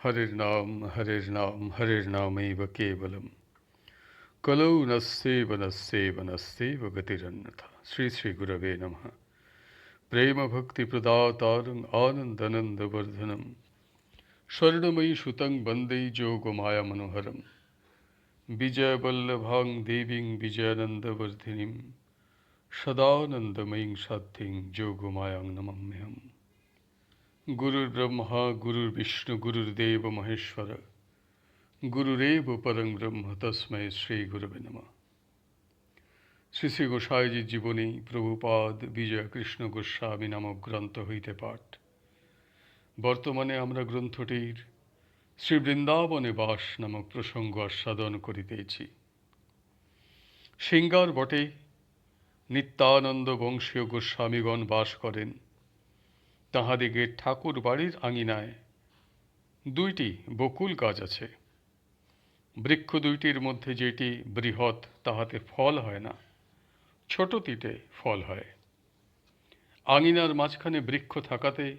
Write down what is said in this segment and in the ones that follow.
হরের নাম হরের নাম হরের নামৈব কেবলম কলৌ নস্যেব নস্যেব নস্যেব গতিরন্যথা শ্রী শ্রী গুরবে নমঃ প্রেম ভক্তি প্রদাতারং আনন্দনন্দবর্ধনম স্বর্ণময়ী সুতং বন্দে যোগমায়া মনোহরম বিজয়বল্লভাং দেবীং বিজয়ানন্দবর্ধিনীম সদানন্দময়ীং সাধ্যিং যোগমায়াং নমাম্যহম গুরুর ব্রহ্মা গুরুর বিষ্ণু গুরুর দেব মহেশ্বর গুরুরেব পরং ব্রহ্ম তস্মৈ শ্রী গুরবে নম শ্রী শ্রী গোসাইজির জীবনী প্রভুপাদ বিজয় কৃষ্ণ গোস্বামী নামক গ্রন্থ হইতে পাঠ বর্তমানে আমরা গ্রন্থটির শ্রী বৃন্দাবনে বাস নামক প্রসঙ্গ আস্বাদন করিতেছি সিঙ্গার বটে নিত্যানন্দ বংশীয় গোস্বামীগণ বাস করেন তাহাদিগের ঠাকুর বাড়ির আঙিনায়। দুইটি বকুল গাছ আছে। বৃক্ষ দুইটির মধ্যে যেটি বৃহৎ, তাহাতে ফল হয় না। ছোটটিতে ফল হয়। আঙিনার মাঝখানে বৃক্ষ থাকাতে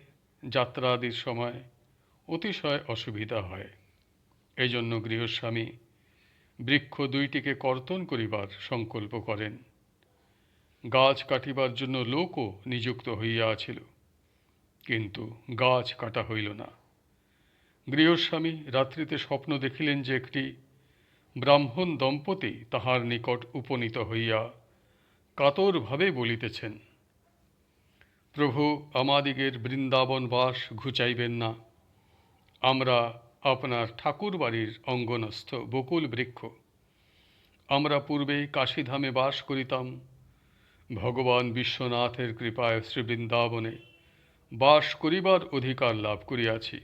যাত্রা আদির সময় অতিশয় অসুবিধা হয়। এজন্য গৃহস্বামী বৃক্ষ দুইটিকে কর্তন করিবার সংকল্প করেন। গাছ কাটিবার জন্য লোকও নিযুক্ত হইয়া আছিল। কিন্তু গাছ কাটা হইল না। গৃহস্বামী রাত্রিতে স্বপ্ন দেখিলেন যে একটি ব্রাহ্মণ দম্পতি তাহার নিকট উপনীত হইয়া কাতরভাবে বলিতেছেন, প্রভু, আমাদিগের বৃন্দাবন বাস ঘুচাইবেন না। আমরা আপনার ঠাকুর বাড়ির অঙ্গনস্থ বকুল বৃক্ষ। আমরা পূর্বে কাশীধামে বাস করিতাম। ভগবান বিশ্বনাথের কৃপায় শ্রী বৃন্দাবনে বাস করিবার অধিকার লাভ করিয়াছি।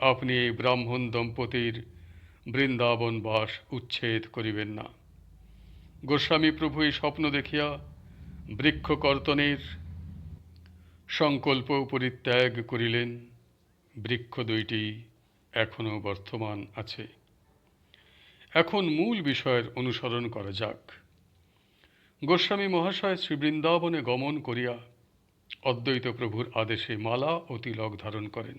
আপনি এই ব্রাহ্মণ দম্পতির বৃন্দাবন বাস উচ্ছেদ করিবেন না। গোস্বামী প্রভু এই স্বপ্ন দেখিয়া বৃক্ষকর্তনের সংকল্প পরিত্যাগ করিলেন। বৃক্ষ দুইটি এখনও বর্তমান আছে। এখন মূল বিষয়ের অনুসরণ করা যাক। গোস্বামী মহাশয় শ্রীবৃন্দাবনে গমন করিয়া অদ্বৈত প্রভুর আদেশে মালা ও তিলক ধারণ করেন।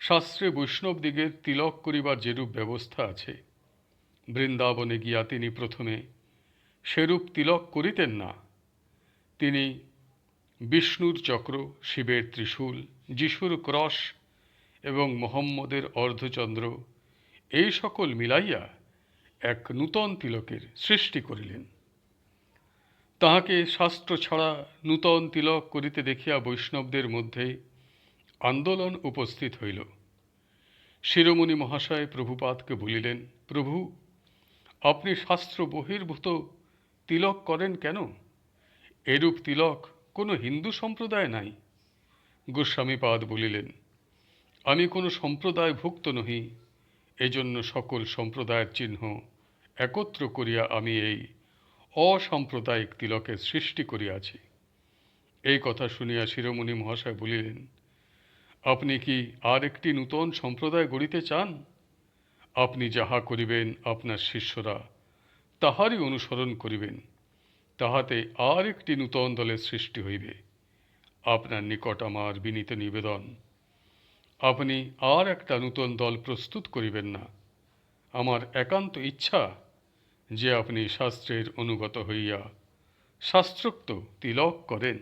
শাস্ত্রে বৈষ্ণবদিগের তিলক করিবার যেরূপ ব্যবস্থা আছে, বৃন্দাবনে গিয়া তিনি প্রথমে সেরূপ তিলক করিতেন না। তিনি বিষ্ণুর চক্র, শিবের ত্রিশূল, যিশুর ক্রস এবং মোহাম্মদের অর্ধচন্দ্র, এই সকল মিলাইয়া এক নূতন তিলকের সৃষ্টি করিলেন। তাহাকে শাস্ত্র ছাড়া নূতন তিলক করিতে দেখিয়া বৈষ্ণবদের মধ্যে আন্দোলন উপস্থিত হইল। শিরোমণি মহাশয় প্রভুপাদকে বলিলেন, প্রভু, আপনি শাস্ত্র বহির্ভূত তিলক করেন কেন? এরূপ তিলক কোনো হিন্দু সম্প্রদায় নাই। গোস্বামীপাদ বলিলেন, আমি কোনো সম্প্রদায় ভুক্ত নহি, এজন্য সকল সম্প্রদায়ের চিহ্ন একত্র করিয়া আমি এই অসাম্প্রদায়িক তিলকের সৃষ্টি করিয়াছি। এই কথা শুনিয়া শিরোমণি মহাশয় বলিলেন, আপনি কি আর একটি নূতন সম্প্রদায় গড়িতে চান? আপনি যাহা করিবেন আপনার শিষ্যরা তাহারই অনুসরণ করিবেন। তাহাতে আর একটি নূতন দলের সৃষ্টি হইবে। আপনার নিকট আমার বিনীত নিবেদন, আপনি আর একটা নূতন দল প্রস্তুত করিবেন না। আমার একান্ত ইচ্ছা যে আপনি শাস্ত্রের অনুগত হইয়া শাস্ত্রোক্ত তিলক করেন।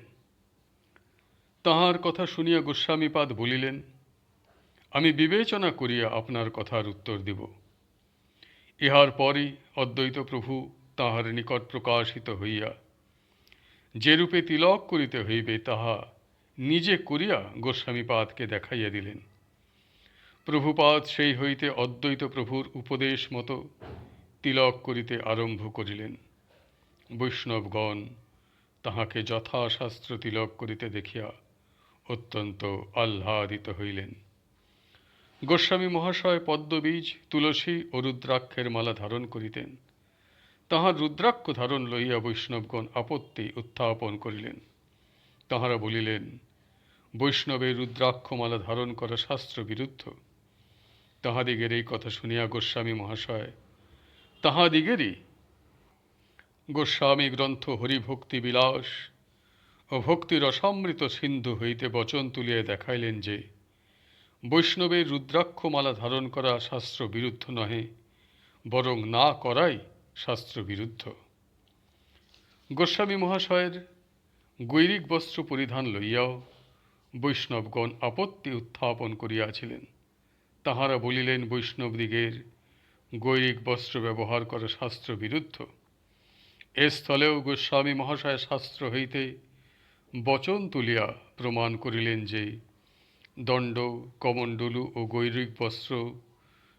তাহার কথা শুনিয়া গোস্বামীপাদ বলিলেন, আমি বিবেচনা করিয়া আপনার কথার উত্তর দিব। ইহার পরই অদ্বৈত প্রভু তাহার নিকট প্রকাশিত হইয়া যেরূপে তিলক করিতে হইবে তাহা নিজে করিয়া গোস্বামীপাদকে দেখাইয়া দিলেন। প্রভুপাদ সেই হইতে অদ্বৈত প্রভুর উপদেশ মতো তিলক করিতে আরম্ভ করিলেন। বৈষ্ণবগণ তাহাকে যথাশাস্ত্র তিলক করিতে দেখিয়া অত্যন্ত আহ্লাদিত হইলেন। গোস্বামী মহাশয় পদ্মবীজ, তুলসী ও রুদ্রাক্ষের মালা ধারণ করিতেন। তাহার রুদ্রাক্ষ ধারণ লইয়া বৈষ্ণবগণ আপত্তি উত্থাপন করিলেন। তাহারা বলিলেন, বৈষ্ণবের রুদ্রাক্ষমালা ধারণ করা শাস্ত্র বিরুদ্ধ। তাহাদিগের এই কথা শুনিয়া গোস্বামী মহাশয় তাহাদিগেরই। গোস্বামী গ্রন্থ হরিভক্তি বিলাস ও ভক্তির অসমৃত সিন্ধু হইতে বচন তুলিয়া দেখাইলেন যে, বৈষ্ণবের রুদ্রাক্ষমালা ধারণ করা শাস্ত্র বিরুদ্ধ নহে, বরং না করাই শাস্ত্র বিরুদ্ধ। গোস্বামী মহাশয়ের গৈরিক বস্ত্র পরিধান লইয়াও বৈষ্ণবগণ আপত্তি উত্থাপন করিয়াছিলেন। তাহারা বলিলেন বৈষ্ণবদিগের গৈরিক বস্ত্র ব্যবহার করা শাস্ত্র বিরুদ্ধ। এ স্থলেও গোস্বামী মহাশয় শাস্ত্র হইতে বচন তুলিয়া প্রমাণ করিলেন যে দণ্ড, কমণ্ডলু ও গৈরিক বস্ত্র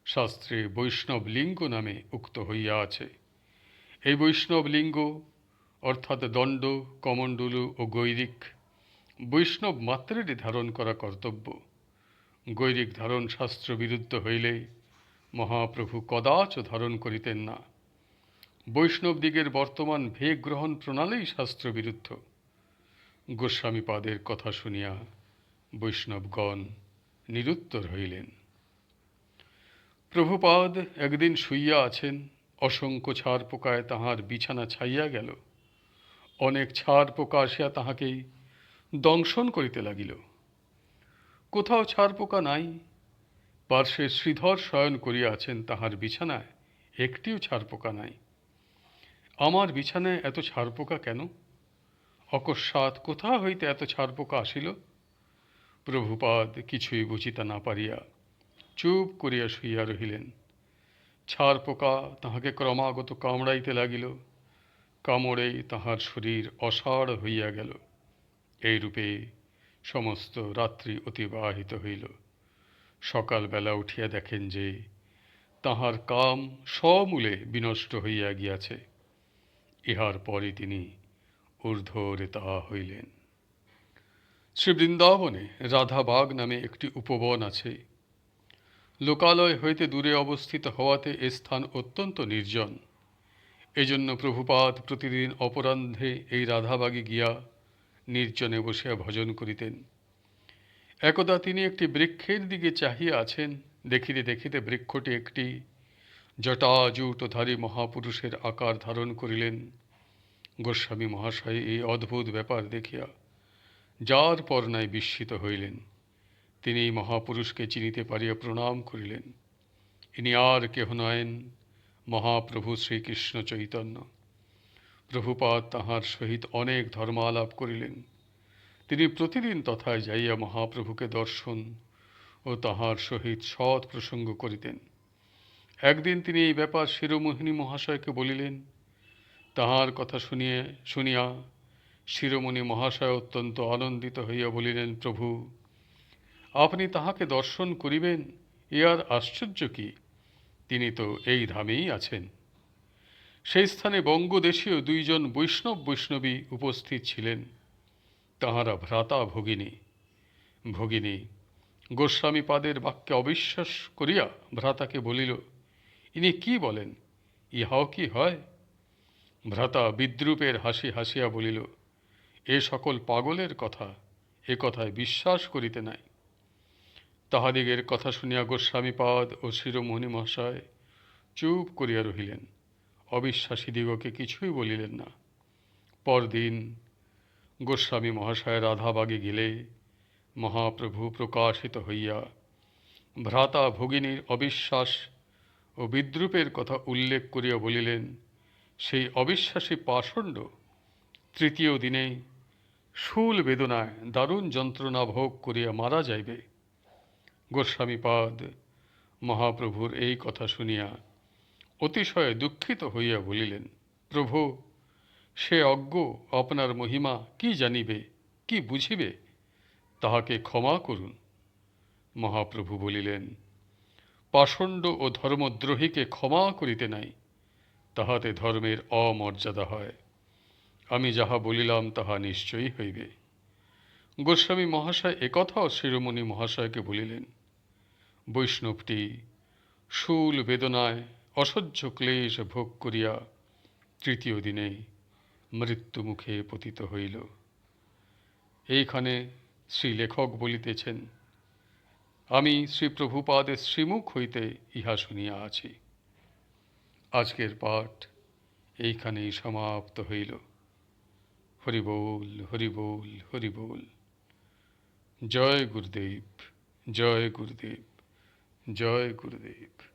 শাস্ত্রে বৈষ্ণব লিঙ্গ নামে উক্ত হইয়া আছে। এই বৈষ্ণব লিঙ্গ, অর্থাৎ দণ্ড, কমণ্ডলু ও গৈরিক, বৈষ্ণব মাত্রেরই ধারণ করা কর্তব্য। গৈরিক ধারণ শাস্ত্র বিরুদ্ধ হইলে মহাপ্রভু কদাচ ধারণ করিতেন না। বৈষ্ণবদিগের বর্তমান ভেগ গ্রহণ প্রণালী শাস্ত্র বিরুদ্ধ গোস্বামীপাদের কথা শুনিয়া বৈষ্ণবগণ নিরুত্তর হইলেন। প্রভুপাদ একদিন শুইয়া আছেন, অসংখ্য ছাড় পোকায় তাহার বিছানা ছাইয়া গেল। অনেক ছাড় পোকা আসিয়া তাহাকেই দংশন করিতে লাগিল। কোথাও ছাড় পোকা নাই পার্শ্বে শ্রীধর শয়ন করিয়া আছেন তাহার বিছানায়, একটিও ছাড় পোকা নাই। আমার বিছানায় এত ছাড় পোকা কেন? অকস্মাৎ কোথা হইতে এত ছাড় পোকা আসিল? প্রভুপাদ কিছুই বুঝিতে না পারিয়া চুপ করিয়া শুইয়া রহিলেন। ছাড় পোকা তাহাকে ক্রমাগত কামড়াইতে লাগিল। কামড়েই তাহার শরীর অসাড় হইয়া গেল। এইরূপে সমস্ত রাত্রি অতিবাহিত হইল। সকালবেলা উঠিয়া দেখেন যে তাহার কাম সমূলে বিনষ্ট হইয়া গিয়াছে। ইহার পরে তিনি ঊর্ধ্বরেতা হইলেন। শ্রী বৃন্দাবনে রাধাবাগ নামে একটি উপবন আছে। লোকালয় হইতে দূরে অবস্থিত হওয়াতে এ স্থান অত্যন্ত নির্জন। এজন্য প্রভুপাদ প্রতিদিন অপরাহ্নে এই রাধাবাগে গিয়া নির্জনে বসিয়া ভজন করিতেন। একদা তিনি একটি বৃক্ষের দিকে চাহিয়া আছেন, দেখিতে দেখিতে বৃক্ষটি একটি জটাজুটধারী মহাপুরুষের আকার ধারণ করিলেন। গোস্বামী মহাশয় এই অদ্ভুত ব্যাপার দেখিয়া যার পর নাই বিস্মিত হইলেন। তিনি এই মহাপুরুষকে চিনিতে পারিয়া প্রণাম করিলেন। ইনি আর কেহ নয়েন, মহাপ্রভু শ্রীকৃষ্ণ চৈতন্য। প্রভুপাদ তাহার সহিত অনেক ধর্মালাপ করিলেন। তিনি প্রতিদিন তথায় যাইয়া মহাপ্রভুকে দর্শন ও তাহার সহিত সৎ প্রসঙ্গ করিতেন। একদিন তিনি এই ব্যাপার শিরোমোহিনী মহাশয়কে বলিলেন, তাহার কথা শুনিয়ে, শুনিয়া শিরোমণি মহাশয় অত্যন্ত আনন্দিত হইয়া বলিলেন, প্রভু, আপনি তাহাকে দর্শন করিবেন, এ আর আশ্চর্য কি? তিনি তো এই ধামেই আছেন। সেই স্থানে বঙ্গদেশীয় দুইজন বৈষ্ণব বৈষ্ণবী উপস্থিত ছিলেন। তাহারা ভ্রাতা ভগিনী। ভগিনী, গোস্বামী পাদের বাক্যে অবিশ্বাস করিয়া ভ্রাতাকে বলিল, ইনি কি বলেন? ইহাও কি হয়? ভ্রাতা বিদ্রুপের হাসি হাসিয়া বলিল, এ সকল পাগলের কথা, এ কথায় বিশ্বাস করিতে নাই। তাহাদিগের কথা শুনিয়া গোস্বামীপাদ ও শিরোমণি মহাশয় চুপ করিয়া রহিলেন। অবিশ্বাসীদিগকে কিছুই বলিলেন না। পরদিন গোস্বামী মহাশয় রাধাবাগে গেলে মহাপ্রভু প্রকাশিত হইয়া ভ্রাতা ভগিনীর অবিশ্বাস ও বিদ্রুপের কথা উল্লেখ করিয়া বলিলেন, সেই অবিশ্বাসী পাষণ্ড তৃতীয় দিনে শূল বেদনায় দারুণ যন্ত্রণা ভোগ করিয়া মারা যাইবে। গোস্বামীপাদ মহাপ্রভুর এই কথা শুনিয়া অতিশয় দুঃখিত হইয়া বলিলেন, প্রভু সে অজ্ঞ, আপনার মহিমা কি জানিবে, কি বুঝিবে? তাহাকে ক্ষমা করুন। মহাপ্রভু বলিলেন, পাষণ্ড ও ধর্মদ্রোহীকে ক্ষমা করিতে নাই, তাহাতে ধর্মের অমর্যাদা হয়। আমি যাহা বলিলাম, তাহা নিশ্চয়ই হইবে। গোস্বামী মহাশয় একথাও শিরোমণি মহাশয়কে বলিলেন, বৈষ্ণবটি, শূল বেদনায় অসহ্য ক্লেশ ভোগ করিয়া তৃতীয় দিনে মৃত্যুমুখে পতিত হইল। এইখানে শ্রী লেখক বলিতেছেন, আমি শ্রী প্রভুপাদের শ্রীমুখ হইতে ইহা শুনিয়া আছি। আজকের পাঠ এইখানেই সমাপ্ত হইল। হরিবোল হরিবোল হরি বল হরি বল। জয় গুরুদেব জয় গুরুদেব জয় গুরুদেব।